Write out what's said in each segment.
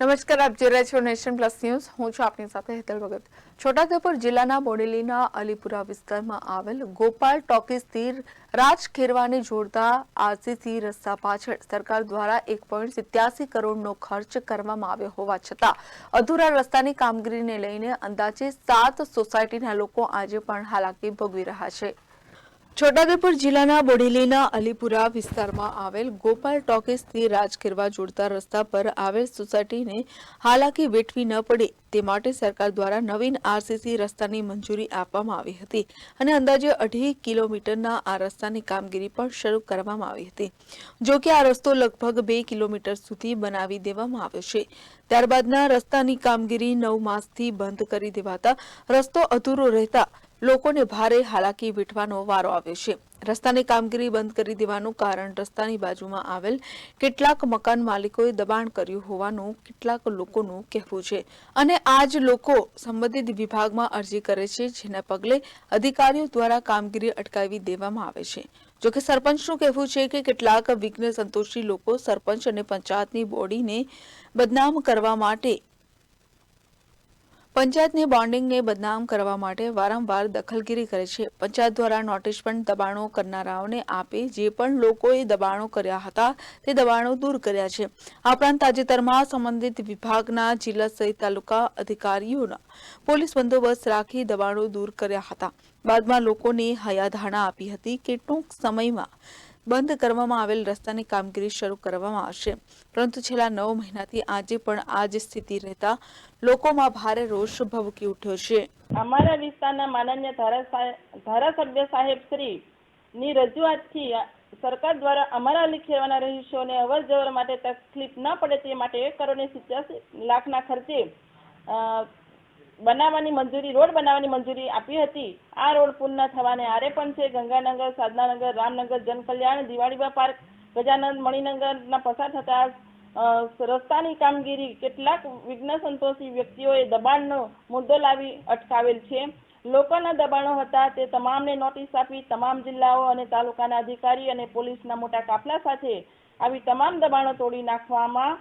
નમસ્કાર, આપ જોઈ રહ્યા છો નેશન પ્લસ ન્યૂઝ. હું છું આપની સાથે હેતલ ભગત. છોટાઉદેપુર જિલ્લાના બોડેલીના અલીપુરા વિસ્તારમાં આવેલ ગોપાલ ટોકીસથી રાજખેરવાને જોડતા આરસીસી રસ્તા પાછળ સરકાર દ્વારા એક પોઈન્ટ સિત્યાસી કરોડનો ખર્ચ કરવામાં આવ્યો હોવા છતાં અધૂરા રસ્તાની કામગીરીને લઈને અંદાજે સાત સોસાયટીના લોકો આજે પણ હાલાકી ભોગવી રહ્યા છે. છોટાઉદેપુર જિલ્લાના બોડેલીના અલીપુરા વિસ્તારમાં આવેલ ગોપાલ ટોકીસથી રાજખેરવા જોડતા રસ્તા પર આવેલ સોસાયટીને હાલાકી વેઠવી ન પડે તે માટે સરકાર દ્વારા નવીન આરસીસી રસ્તાની મંજૂરી આપવામાં આવી હતી અને અંદાજે અઢી કિલોમીટરના આ રસ્તાની કામગીરી પણ શરૂ કરવામાં આવી હતી. જો કે આ રસ્તો લગભગ બે કિલોમીટર સુધી બનાવી દેવામાં આવ્યો છે. ત્યારબાદના રસ્તાની કામગીરી નવ માસથી બંધ કરી દેવાતા રસ્તો અધૂરો રહેતા લોકોને ભારે હાલાકી વીઠવાનો વારો આવ્યો છે. રસ્તાની કામગીરી બંધ કરી દેવાનું કારણ રસ્તાની બાજુમાં આવેલ કેટલાક મકાન માલિકોએ દબાણ કર્યું હોવાનું કેટલાક લોકોનું કહેવું છે. અને આ જ લોકો સંબંધિત વિભાગમાં અરજી કરે છે, જેના પગલે અધિકારીઓ દ્વારા કામગીરી અટકાવી દેવામાં આવે છે. જોકે સરપંચનું કહેવું છે કે કેટલાક વિઘ્ન સંતોષી લોકો સરપંચ અને પંચાયતની બોડીને બદનામ કરવા માટે પંચાયતની બોન્ડિંગને બદનામ કરવા માટે વારંવાર દખલગીરી કરે છે. પંચાયત દ્વારા નોટિસ પણ દબાણો કરનારાઓને આપી જે પણ લોકોએ દબાણો કર્યા હતા તે દબાણો દૂર કર્યા છે. આ ઉપરાંત તાજેતરમાં સંબંધિત વિભાગના જિલ્લા સહિત તાલુકા અધિકારીઓના પોલીસ બંદોબસ્ત રાખી દબાણો દૂર કર્યા હતા. બાદમાં લોકોને હયાધારણા આપી હતી. કે ટૂંક સમયમાં બંધ કરવામાં આવેલ રસ્તાની કામગીરી શરૂ કરવામાં આવશે. પરંતુ છેલ્લા નવ મહિનાથી આજે પણ આ જ સ્થિતિ રહેતા લોકોમાં ભારે રોષ ભભૂકી ઉઠ્યો છે. અમારા વિસ્તારના માનનીય ધારાસા- ધારાસભ્ય સાહેબ શ્રી ની રજૂઆતથી સરકાર દ્વારા અમારા લીખેવાના રહીશોને અવર જવર માટે તકલીફ ન પડે તે માટે એક કરોડ સિત્યાસી લાખના ખર્ચે બનાવવાની મંજૂરી, રોડ બનાવવાની મંજૂરી આપી હતી. આ રોડ પૂર્ણ થવાને આરે પણ છે ગંગાનગર, સાધનાનગર, રામનગર, જનકલ્યાણ, દિવાળીબા પાર્ક, ગજાનંદ, મણિનગરના પસાર થતા રસ્તાની કામગીરી કેટલાક વિઘ્ન સંતોષી વ્યક્તિઓએ દબાણનો મુદ્દો લાવી અટકાવેલ છે. લોકોના દબાણો હતા તે તમામને નોટિસ આપી તમામ જિલ્લાઓ અને તાલુકાના અધિકારી અને પોલીસના મોટા કાફલા સાથે આવી તમામ દબાણો તોડી નાખવામાં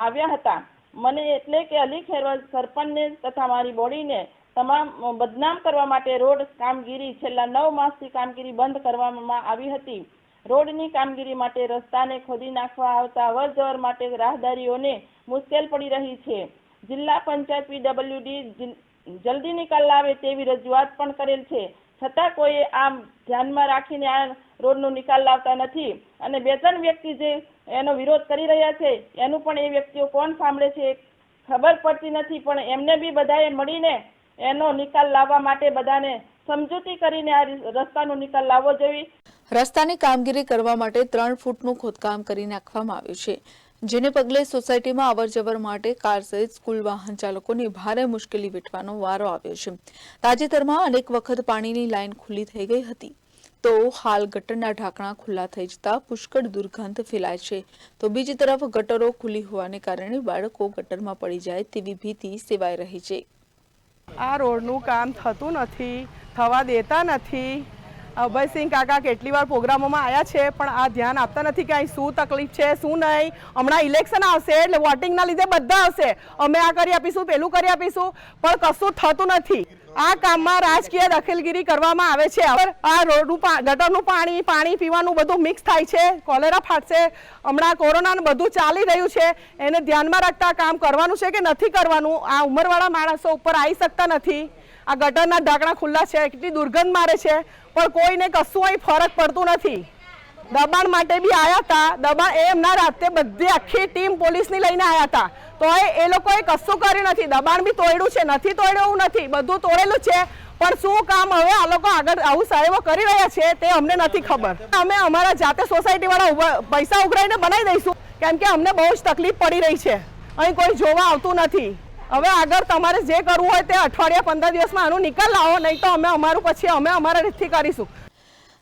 આવ્યા હતા. મને એટલે કે અલી ખેરવા સરપંચને તથા મારી બોડીને તમામ બદનામ કરવા માટે રોડ કામગીરી છેલ્લા નવ માસથી કામગીરી બંધ કરવામાં આવી હતી. રોડની કામગીરી માટે રસ્તાને ખોદી નાખવા આવતા અવરજવર માટે રાહદારીઓને મુશ્કેલ પડી રહી છે. જિલ્લા પંચાયત પીડબ્લ્યુડી જલ્દી નિકાલ લાવે તેવી રજૂઆત પણ કરેલ છે. છતાં કોઈએ આમ ધ્યાનમાં રાખીને આ રોડનો નિકાલ લાવતા નથી. અને બે ત્રણ વ્યક્તિ જે એનો વિરોધ કરી રહ્યા છે, એનું પણ એ વ્યક્તિઓ કોણ સાંભળે છે ખબર પડતી નથી. પણ એમને બી બધાએ મળીને એનો નિકાલ લાવવા માટે બધાને સમજૂતી કરીને આ રસ્તાનો નિકાલ લાવવો જોઈએ. રસ્તાની કામગીરી કરવા માટે ત્રણ ફૂટનું ખોદકામ કરી નાખવામાં આવ્યું છે. જેને પગલે સોસાયટીમાં અવરજવર માટે કાર સહિત સ્કૂલ વાહન ચાલકોને ભારે મુશ્કેલી વેઠવાનો વારો આવ્યો છે. તાજેતરમાં અનેક વખત પાણીની લાઇન ખુલ્લી થઈ ગઈ હતી. તો હાલ ગટરના ઢાંકણા ખુલ્લા થઈ જતા પુષ્કળ દુર્ગંધ ફેલાય છે. તો બીજી તરફ ગટરો ખુલ્લી હોવાને કારણે બાળકો ગટરમાં પડી જાય તેવી ભીતિ સેવાઈ રહી છે. આ રોડનું કામ થતું નથી, થવા દેતા નથી. અભયસિંહ કાકા કેટલી વાર પ્રોગ્રામોમાં આવ્યા છે, પણ આ ધ્યાન આપતા નથી કે અહીં શું તકલીફ છે, શું નહીં. હમણાં ઇલેક્શન આવશે એટલે વોટિંગના લીધે બધા આવશે અમે આ કરી આપીશું, પેલું કરી આપીશું, પણ કશું થતું નથી. આ કામમાં રાજકીય દખલગીરી કરવામાં આવે છે. આ રોડનું ગટરનું પાણી પાણી પીવાનું બધું મિક્સ થાય છે કોલેરા ફાટશે. હમણાં કોરોનાનું બધું ચાલી રહ્યું છે. એને ધ્યાનમાં રાખતા કામ કરવાનું છે કે નથી કરવાનું? આ ઉંમરવાળા માણસો ઉપર આવી શકતા નથી. આ ગટરના ઢાંકણા ખુલ્લા છે, કેટલી દુર્ગંધ મારે છે, પણ કોઈને કશું અહીં ફરક પડતું નથી. દબાણ માટે બી આવ્યા હતા. દબાણ એ એમના રાતે બધી આખી ટીમ પોલીસની લઈને આવ્યા હતા. તો એ લોકોએ કશું કર્યું નથી. દબાણ બી તોડ્યું છે, નથી તોડ્યું એવું નથી. બધું તોડેલું છે. પણ શું કામ હવે આ લોકો આગળ આવું સાહેબો કરી રહ્યા છે તે અમને નથી ખબર. અમે અમારા જાતે સોસાયટીવાળા પૈસા ઉઘરાઈને બનાવી દઈશું. કેમ કે અમને બહુ જ તકલીફ પડી રહી છે. અહીં કોઈ જોવા આવતું નથી. હવે આગળ તમારે જે કરવું હોય તે અઠવાડિયા પંદર દિવસમાં આનું નિકાલ લાવો, નહીં તો અમે અમારું પછી અમે અમારા રીતથી કરીશું.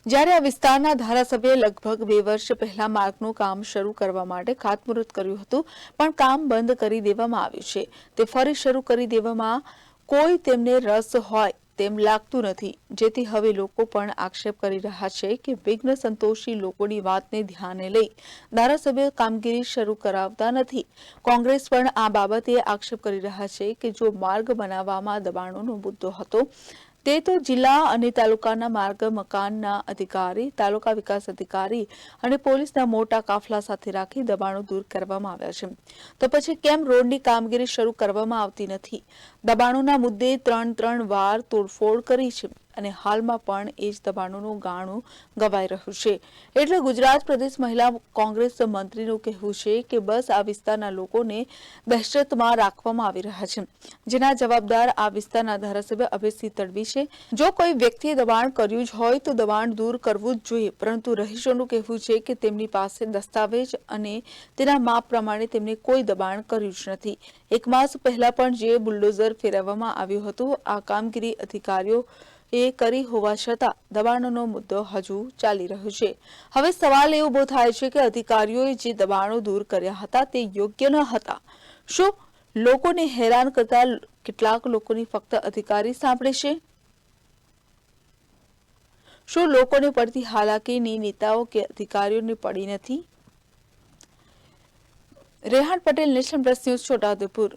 જ્યારે આ વિસ્તારના ધારાસભ્યે લગભગ બે વર્ષ પહેલા માર્ગનું કામ શરૂ કરવા માટે ખાતમુહૂર્ત કર્યું હતું, પણ કામ બંધ કરી દેવામાં આવ્યું છે. તે ફરી શરૂ કરી દેવામાં કોઈ તેમને રસ હોય તેમ લાગતું નથી. જેથી હવે લોકો પણ આક્ષેપ કરી રહ્યા છે કે વિઘ્ન સંતોષી લોકોની વાતને ધ્યાને લઈ ધારાસભ્ય કામગીરી શરૂ કરાવતા નથી. કોંગ્રેસ પણ આ બાબતે આક્ષેપ કરી રહ્યા છે કે જો માર્ગ બનાવવામાં દબાણોનો મુદ્દો હતો તે તો જિલ્લા અને તાલુકાના માર્ગ મકાનના અધિકારી, તાલુકા વિકાસ અધિકારી અને પોલીસના મોટા કાફલા સાથે રાખી દબાણો દૂર કરવામાં આવ્યા છે. તો પછી કેમ રોડની કામગીરી શરૂ કરવામાં આવતી નથી? દબાણોના મુદ્દે ત્રણ ત્રણ વાર તોડફોડ કરી છે. અને હાલમાં પણ એ જ દબાણોનું ગાણું ગવાઈ રહ્યું છે. એટલે ગુજરાત પ્રદેશ મહિલા કોંગ્રેસ મંત્રીનું કહેવું છે કે બસ આ વિસ્તારના લોકોને દહેશતમાં રાખવામાં આવી રહ્યા છે. જેના જવાબદાર આ વિસ્તારના ધારાસભ્ય અભયસિંહ તડવી છે. જો કોઈ વ્યક્તિએ દબાણ કર્યું જ હોય તો દબાણ દૂર કરવું જ જોઈએ, પરંતુ રહીશોનું કહેવું છે કે તેમની પાસે દસ્તાવેજ અને તેના માપ પ્રમાણે તેમને કોઈ દબાણ કર્યું જ નથી. એક માસ પહેલા પણ જે બુલડોઝર ફેરવવામાં આવ્યું હતું, આ કામગીરી અધિકારીઓ એ કરી હોવા છતાં દબાણોનો મુદ્દો હજુ ચાલી રહ્યો છે. હવે સવાલ એ ઊભો થાય છે કે અધિકારીઓએ જે દબાણો દૂર કર્યા હતા તે યોગ્ય ન હતા. શું લોકોને હેરાન કરતા કેટલાક લોકોની ફક્ત અધિકારી સાંભળે છે? શું લોકોને પડતી હાલાકીની નેતાઓ કે અધિકારીઓને પડી નથી? Rehan Patel national press news Chhotaudepur.